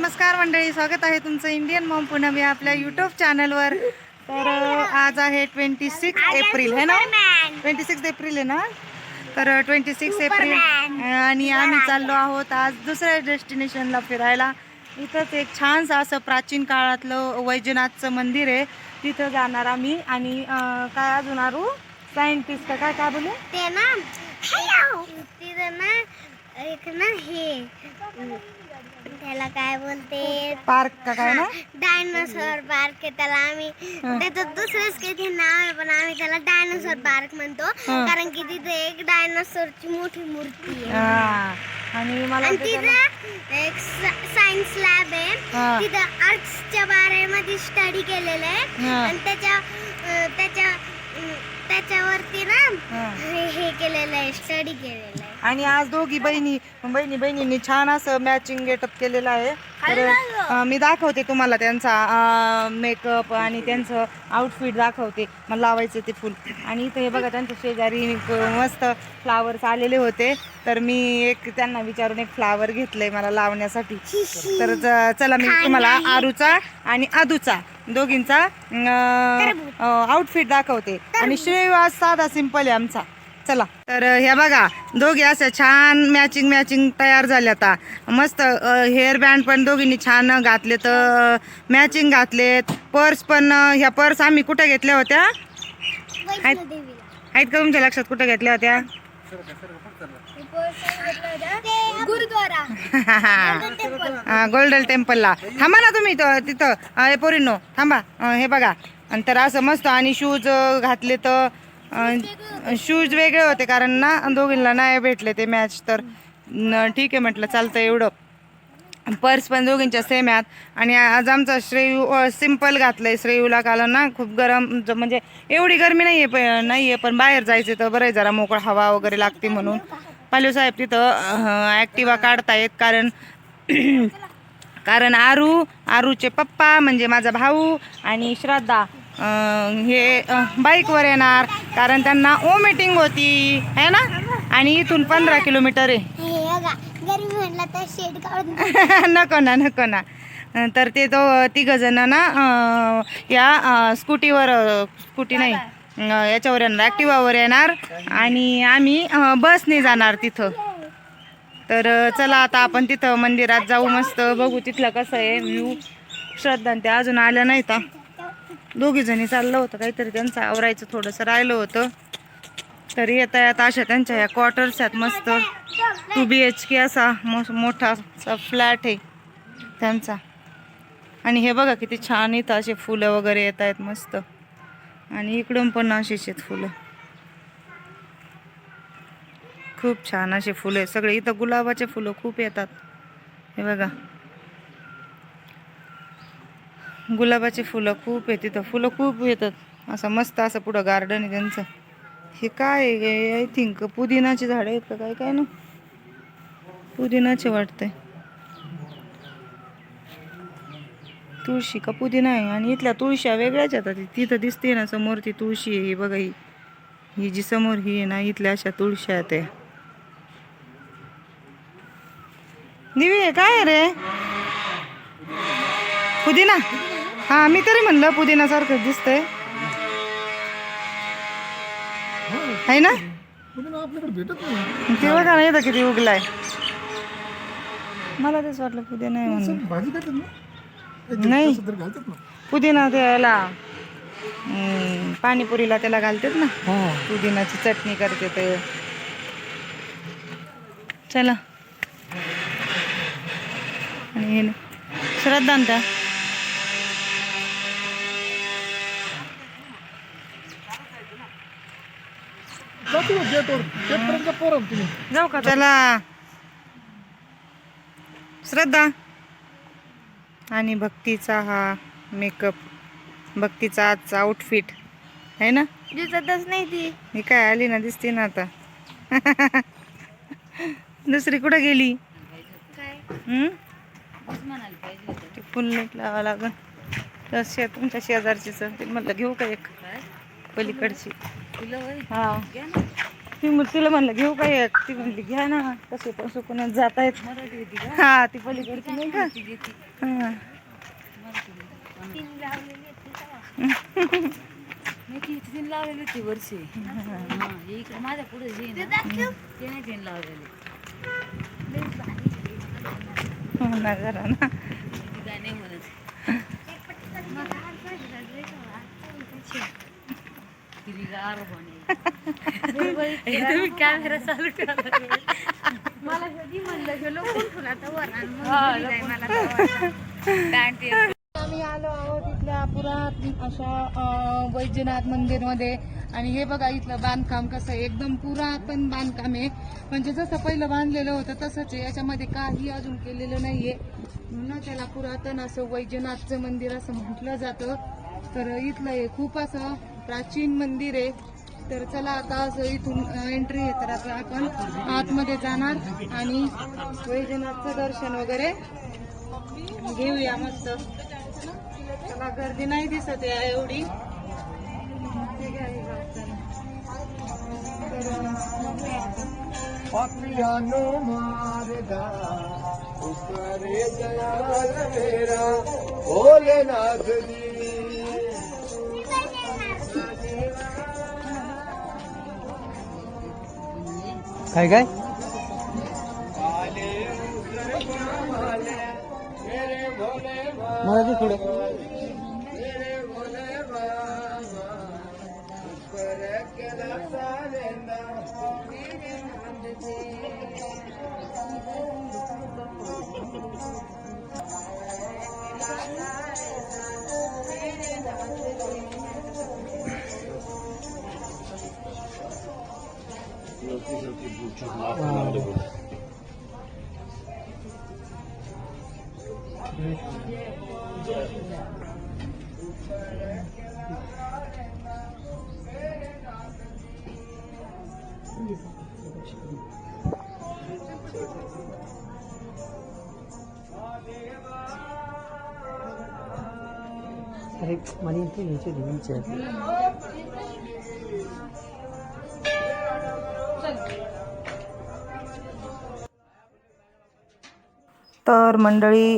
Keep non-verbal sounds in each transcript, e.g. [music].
नमस्कार मंडळी स्वागत आहे तुमचं इंडियन मॉम पुनम या आपल्या यूट्यूब चॅनलवर तर आज आहे ट्वेंटी सिक्स एप्रिल है ना? ट्वेंटी सिक्स एप्रिल आहे ना? तर ट्वेंटी सिक्स एप्रिल आणि आम्ही चाललो आहोत आज दुसऱ्या डेस्टिनेशनला फिरायला. इथंच एक छानसं असं प्राचीन काळातलं वैजनाथचं मंदिर आहे. तिथं जाणार आम्ही. आणि काय अजून आरू? सायंटिस्ट का काय काय बोलू ते ना तिथं ना एक ना हे. त्याला काय बोलते पार्क का काय ना डायनोसॉर पार्क आहे त्याला आम्ही. त्याचं दुसरंच काही नाव आहे पण आम्ही त्याला डायनोसॉर पार्क म्हणतो. कारण की तिथे एक डायनोसॉरची मोठी मूर्ती आहे. आणि मला आणि तिथं एक सायन्स लॅब आहे. तिथं आर्ट्सच्या बारेमध्ये स्टडी केलेलं आहे. आणि त्याच्या त्याच्या त्याच्यावरती ना हा. केलेलं आहे स्टडी केलेलं आहे आणि आज दोघी बहिणी बहिणी बहिणींनी छान असं मॅचिंग गेटअप केलेलं आहे. तर मी दाखवते तुम्हाला त्यांचा मेकअप आणि त्यांचं आउटफिट दाखवते. मला लावायचं ते फुल. आणि इथं हे बघा त्यांच्या शेजारी मस्त फ्लावर्स आलेले होते. तर मी एक त्यांना विचारून एक फ्लावर घेतलंय मला लावण्यासाठी. तर चला मी तुम्हाला आरूचा आणि आदूचा दोघींचा आउटफिट दाखवते. आणि श्रेय आज साधा सिंपल आहे आमचा. चला. तर ह्या बघा दोघी अशा छान मॅचिंग मॅचिंग तयार झाल्या आता. मस्त हेअर बँड पण दोघींनी छान घातले तर मॅचिंग घातलेत. पर्स पण ह्या पर्स आम्ही कुठे घेतल्या होत्या? आहेत का तुमच्या लक्षात कुठे घेतल्या होत्या? गोल्डन टेम्पलला [laughs] थांबा ना तुम्ही तिथं. हे पोरींनो थांबा. हे बघा. आणि तर असं मस्त आणि शूज घातले तर शूज वेगळे होते कारण ना दोघींना नाही भेटले ते मॅच तर ठीक आहे म्हटलं चालतं एवढं. पर्स पण दोघींच्या सेम आहेत. आणि आज आमचा श्रेयू सिंपल घातलंय. श्रेयूला काल ना खूप गरम म्हणजे एवढी गरमी नाही आहे नाही आहे पण बाहेर जायचं तर बरं आहे जरा मोकळ हवा वगैरे लागते म्हणून. पालू साहेब तिथं ॲक्टिवा काढतायत कारण [clears throat] कारण आरू आरूचे पप्पा म्हणजे माझा भाऊ आणि श्रद्धा हे बाईकवर येणार. कारण त्यांना ओ मीटिंग होती. है ना? आणि इथून पंधरा किलोमीटर आहे. हे तर [laughs] नको ना नको ना. तर ते तो तिघ जण ना या स्कूटीवर स्कूटी नाही याच्यावर येणार. ॲक्टिवावर येणार. आणि आम्ही बसने जाणार तिथं. तर चला आता आपण तिथं मंदिरात जाऊ मस्त. बघू तिथलं कसं आहे व्ह्यू श्रद्धा आणि ते अजून आल्या नाही का दोघीजणी चाललं होतं काहीतरी त्यांचं आवरायचं थोडंसं राहिलं होतं. तरी येता येता अशा त्यांच्या ह्या क्वार्टर्स आहेत मस्त. टू बी एच के असा मो- मोठा असा फ्लॅट आहे त्यांचा. आणि हे बघा किती छान इथं असे फुलं वगैरे येत आहेत मस्त. आणि इकडून पण अशीच आहेत फुलं. खूप छान असे फुलं आहेत. सगळे इथं गुलाबाचे फुलं खूप येतात. हे बघा. गुलाबाची फुलं खूप आहे तिथं. फुलं खूप येतात. असं मस्त असं पुढं गार्डन आहे त्यांचं. हे काय आय थिंक पुदिनाची झाडं आहेत का काय? काय ना? पुदिनाचे वाटतंय. तुळशी का पुदिना आहे? आणि इथल्या तुळश्या वेगळ्याच आता तिथं दिसते ना समोर ती तुळशी आहे. ही बघा ही. ही जी समोर ही आहे ना इथल्या अशा तुळश्या आहेत त्या. दिवी काय रे? पुदिना? हा मी तरी म्हणलं पुदिना सारखं दिसतंय आहे ना ते बघा ना येतं किती उगलाय. मला तेच वाटलं पुदिना आहे म्हणून. भाजी खातात ना? नाही. तर घालतात ना. पुदिना त्याला हम्म, पाणीपुरीला त्याला घालतात ना. पुदिनाची चटणी करते ते. चला. आणि हे न- श्रद्धा जातो ना गेटवर. गेटपर्यंत पोरं तुम्ही जाऊ का चला. श्रद्धा. आणि भक्तीचा हा मेकअप भक्तीचा आजचा आउटफिट आहे ना? दिसतच नाही ती. मी काय आली ना दिसते ना आता. दुसरी कुठं गेली? काय? हम्म? ते फुल नीट लावा शे तुमच्या शेजारचीच. ते म्हटलं घेऊ का एक? पलीकडची. हा. ती तिला म्हणलं घेऊ काय ती म्हणली घ्या ना. कसे पण सुकून जात आहेत हा ती पलीकडची नाही का? हा. मी ती [laughs] तीन लावलेली होती वर्षी इकडे माझ्या पुढे लावलेली. हो ना जरा ना ती काय नाही म्हणत हिरवीगार पाणी. तुम्ही [laughs] कॅमेरा चालू मला कधी म्हणलं गेलो. आम्ही आलो आहोत इथल्या पुरातन अशा वैद्यनाथ मंदिरमध्ये. आणि हे बघा इथलं बांधकाम कसं आहे. एकदम पुरातन बांधकाम आहे. म्हणजे जसं पहिलं बांधलेलं होतं तसंच आहे. याच्यामध्ये काही अजून केलेलं नाहीये. म्हणून त्याला पुरातन असं वैद्यनाथचं मंदिर असं म्हटलं जातं. तर इथलं हे खूप असं प्राचीन मंदिर आहे. तर चला आता असं इथून एंट्री आहे तर आता आपण आतमध्ये जाणार आणि वैद्यनाथचं दर्शन वगैरे घेऊया मस्त. चला गर्दी नाही दिसत आहे एवढी. ते हे बघताना. तर, अं, पापियानो मारदा उपरे दयाल मेरा भोलेनाथ जी काय काय मला ते तर मंडळी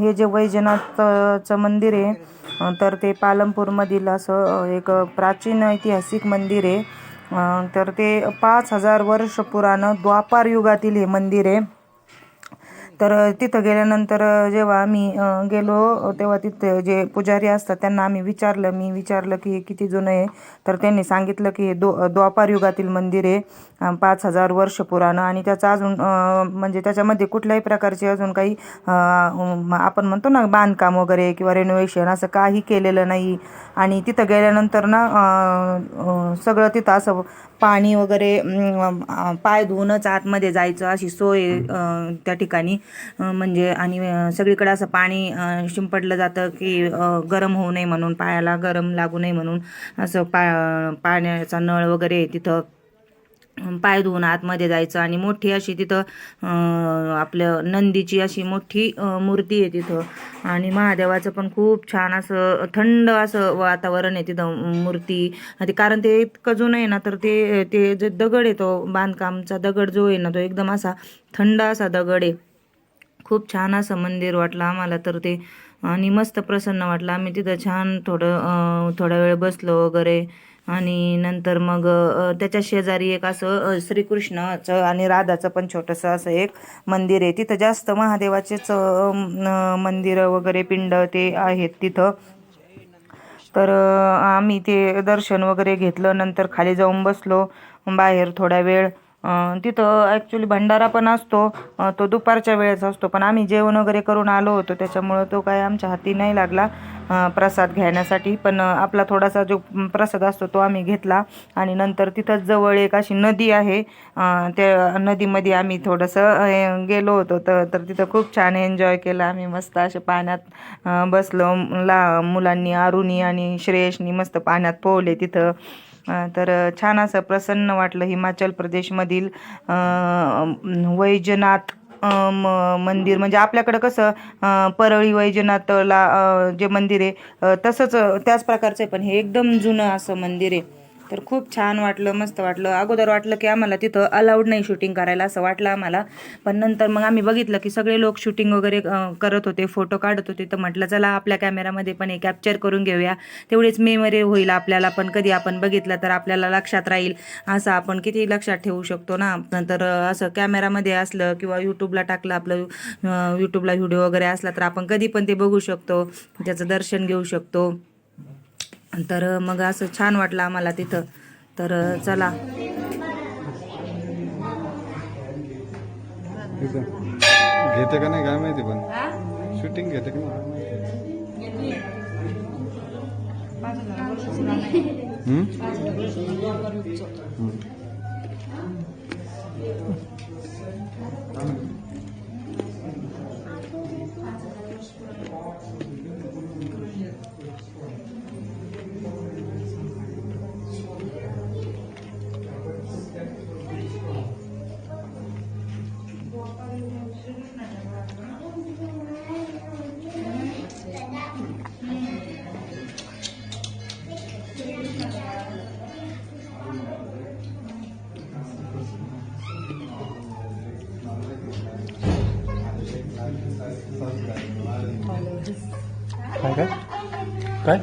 हे जे वैजनाथचं मंदिर आहे तर ते पालमपूरमधील असं एक प्राचीन ऐतिहासिक मंदिर आहे. तर ते पाच हजार वर्ष पुराणं द्वापार युगातील हे मंदिर आहे. तर तिथं गेल्यानंतर जेव्हा आम्ही गेलो तेव्हा तिथे जे पुजारी असतात त्यांना आम्ही विचारलं. मी विचारलं की हे किती जुनं आहे? तर त्यांनी सांगितलं की हे दो द्वापार युगातील मंदिर आहे. पाच हजार वर्ष पुराणं आणि त्याचं अजून म्हणजे त्याच्यामध्ये कुठल्याही प्रकारचे अजून काही आपण म्हणतो ना बांधकाम वगैरे किंवा रेनोव्हेशन असं काही केलेलं नाही. आणि तिथं गेल्यानंतर ना सगळं तिथं असं पाणी वगैरे पाय धुवूनच आतमध्ये जायचं अशी सोय त्या ठिकाणी. म्हणजे आणि सगळीकडे असं पाणी शिंपडलं जातं की गरम होऊ नये म्हणून पायाला गरम लागू नये म्हणून असं पा पाण्याचा नळ वगैरे तिथं पाय धुवून आतमध्ये जायचं आणि मोठी अशी तिथं आपल्या आपलं नंदीची अशी मोठी मूर्ती आहे तिथं. आणि महादेवाचं पण खूप छान असं थंड असं वातावरण आहे तिथं मूर्ती. आणि ते- कारण ते इतकं जुनं आहे ना तर ते ते जे दगड आहे तो बांधकामचा दगड जो आहे ना तो एकदम असा थंड असा दगड आहे. खूप छान असं मंदिर वाटलं आम्हाला तर ते आणि मस्त प्रसन्न वाटलं. आम्ही तिथं छान थोडं थोडा वेळ बसलो वगैरे. आणि नंतर मग त्याच्या शेजारी एक असं श्रीकृष्णाचं आणि राधाचं पण छोटंसं असं एक मंदिर आहे. तिथं जास्त महादेवाचेच मंदिर मंदिरं वगैरे पिंड ते आहेत तिथं. तर आम्ही ते दर्शन वगैरे घेतलं. नंतर खाली जाऊन बसलो. बाहेर थोडा वेळ तिथं ॲक्च्युली भंडारा पण असतो. तो दुपारच्या वेळेचा असतो. पण आम्ही जेवण वगैरे करून आलो होतो. त्याच्यामुळं तो काय आमच्या हाती नाही लागला. प्रसाद घेण्यासाठी पण आपला थोडासा जो प्रसाद असतो तो आम्ही घेतला. आणि नंतर तिथंच जवळ एक अशी नदी आहे. त्या नदीमध्ये आम्ही थोडंसं गेलो होतो. तर तर तिथं खूप छान एन्जॉय केलं आम्ही. मस्त असे पाण्यात बसलो. ला मुलांनी अरुणी आणि श्रेयसनी मस्त पाण्यात पोहले तिथं. तर छान असं प्रसन्न वाटलं हिमाचल प्रदेशमधील वैजनाथ म- मंदिर. म्हणजे आपल्याकडं कसं परळी वैजनाथला जे मंदिर आहे तसंच त्याच प्रकारचं आहे पण हे एकदम जुनं असं मंदिर आहे. तर खूप छान वाटलं मस्त वाटलं. अगोदर वाटलं की आम्हाला तिथं अलाउड नाही शूटिंग करायला असं वाटलं आम्हाला. पण नंतर मग आम्ही बघितलं की सगळे लोक शूटिंग वगैरे करत होते फोटो काढत होते. तर म्हटलं चला आपल्या कॅमेरामध्ये पण हे कॅप्चर करून घेऊया. तेवढेच मेमरी होईल आपल्याला पण. कधी आपण बघितलं तर आपल्याला लक्षात राहील. असं आपण किती लक्षात ठेवू शकतो ना. नंतर असं कॅमेरामध्ये असलं किंवा यूट्यूबला टाकलं आपलं यूट्यूबला व्हिडिओ वगैरे असला तर आपण कधी पण ते बघू शकतो. त्याचं दर्शन घेऊ शकतो. तर मग असं छान वाटलं आम्हाला तिथं. तर चला. घेते का नाही काय माहिती पण. शूटिंग घेते का नाही काय?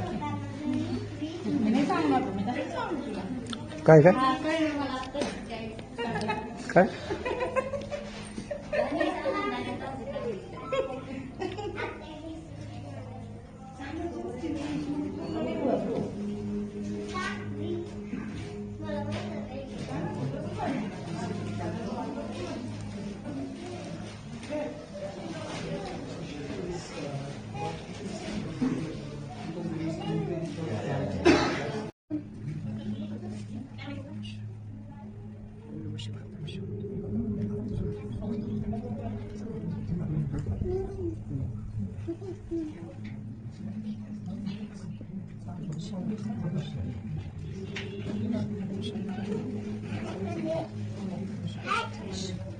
काय काय? Deus.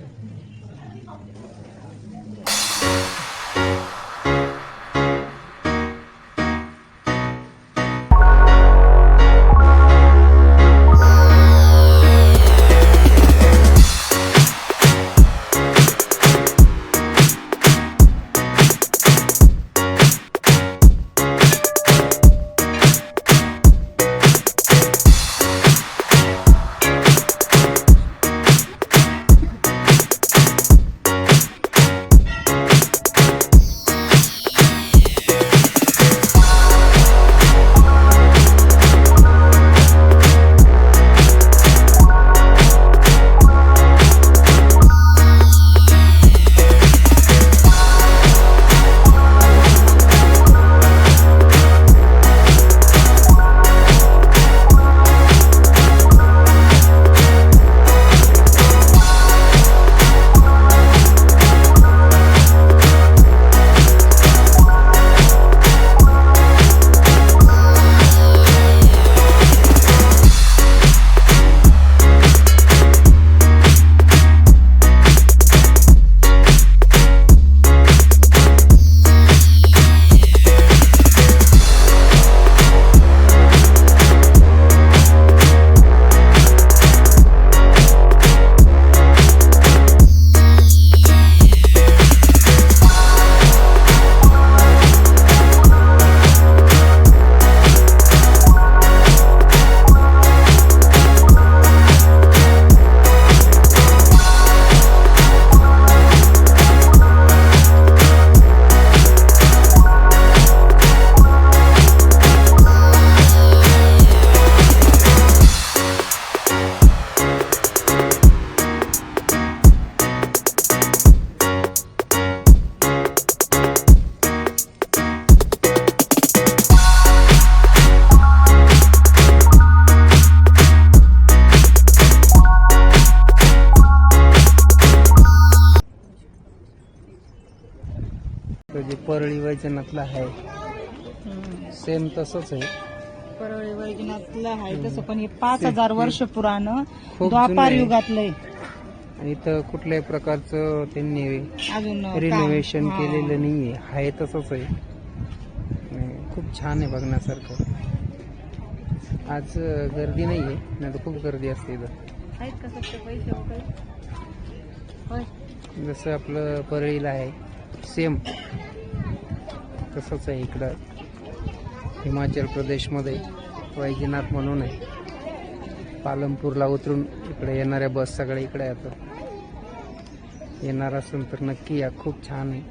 तो जे परळी वैजनाथला आहे सेम तसंच आहे. परळी वैजनाथलं आहे तसं पण हे पाच हजार वर्ष पुराण द्वापार आहे. आणि इथं कुठल्याही प्रकारचं त्यांनी अजून रिनोव्हेशन. केलेलं नाहीये. आहे तसंच आहे. खूप छान आहे बघण्यासारखं. आज गर्दी नाही आहे नाही तर खूप गर्दी असते इथं. जसं आपलं परळीला आहे. सेम तसंच आहे इकडं. हिमाचल प्रदेशमध्ये वैजनाथ म्हणून आहे. पालमपूरला उतरून इकडे येणाऱ्या बस सगळ्या इकडे येतात येणार असून तर नक्की या खूप छान आहे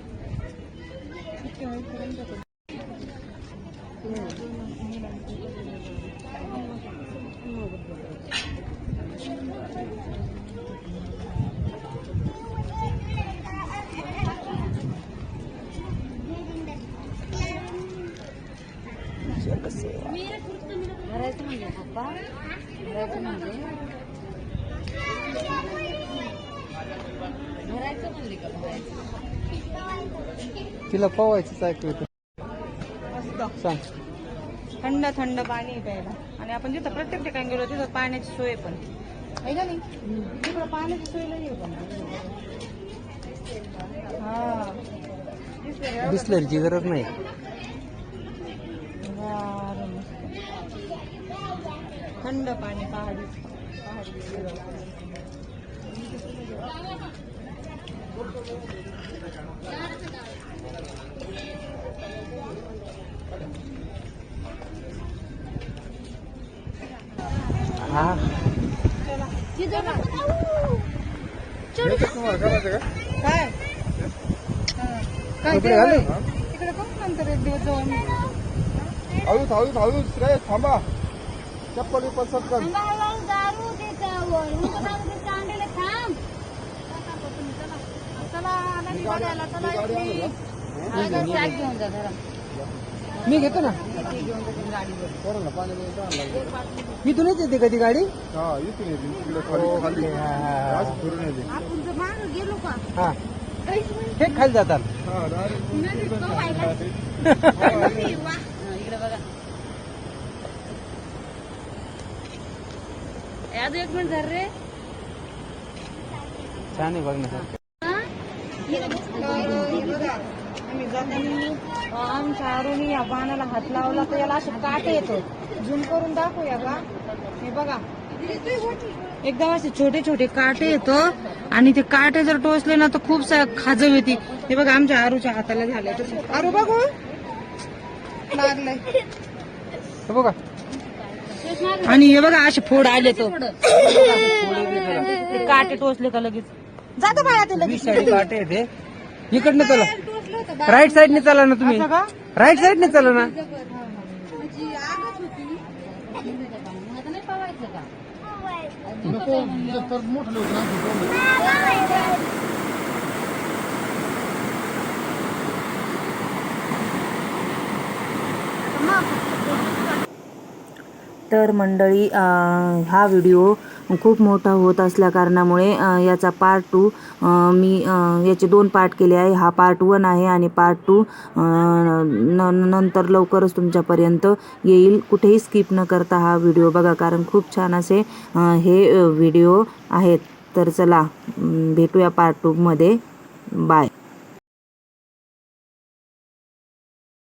भरायचं म्हणजे पप्पा भरायचं म्हणजे भरायचं म्हणजे का भरायचं तिला पवायचंच ऐकू येतं सांग. थंड थंड पाणी प्यायला. आणि आपण जिथं प्रत्येक ठिकाणी गेलो तिथं पाण्याची सोय पण. आहे का नाही? तिकडं पाण्याची सोय नाही पण. हा? बिस्लरीची गरज नाही. थंड पाणी पहाडी पहाडी हा तुम्हाला करायचं का काय? काय? तिकडे कोण नंतर एक दिवस जाऊ आम्ही हळूच हळूच हळूच. रे थांबा. चप्पल दारू देतावर चांडीला थांब बॅग घेऊन जा जरा मी घेतो ना. मी तुलाच येते कधी गाडी? हा खाली. हा, हा, हा. का? हा. हे जातात. हा हा, बघा. एक मिनिट धर रे. छान आहे आम्ही जाताना आमच्या आरोनी या बाणाला हात लावला तर याला असं काट येतो झूम करून दाखवूया का हे बघा एकदम असे छोटे छोटे काटे येतो आणि ते काटे जर टोचले ना तर खूप सा खाजव येते हे बघा आमच्या आरूच्या हाताला झाले तसं आरू बघू लागलंय बघा आणि हे बघा असे फोड आले तो ते काटे टोचले का लगेच जातो बाळा ते लगेच वीस साईड काटे येते इकडनं चला. राईट साईडने चला ना तुम्ही. असं का? राईट साईडने चला ना. आता नाही पवायचं का? नको ते तर मोठं होतं ना तर मंडळी हा व्हिडिओ खूप मोठा होत असल्या कारणामुळे याचा पार्ट टू मी याचे दोन पार्ट केले आहे. हा पार्ट वन आहे आणि पार्ट टू नंतर लवकरच तुमच्यापर्यंत येईल. कुठेही स्किप न करता हा व्हिडिओ बघा कारण खूप छान असे हे व्हिडिओ आहेत. तर चला भेटूया पार्ट टूमध्ये बाय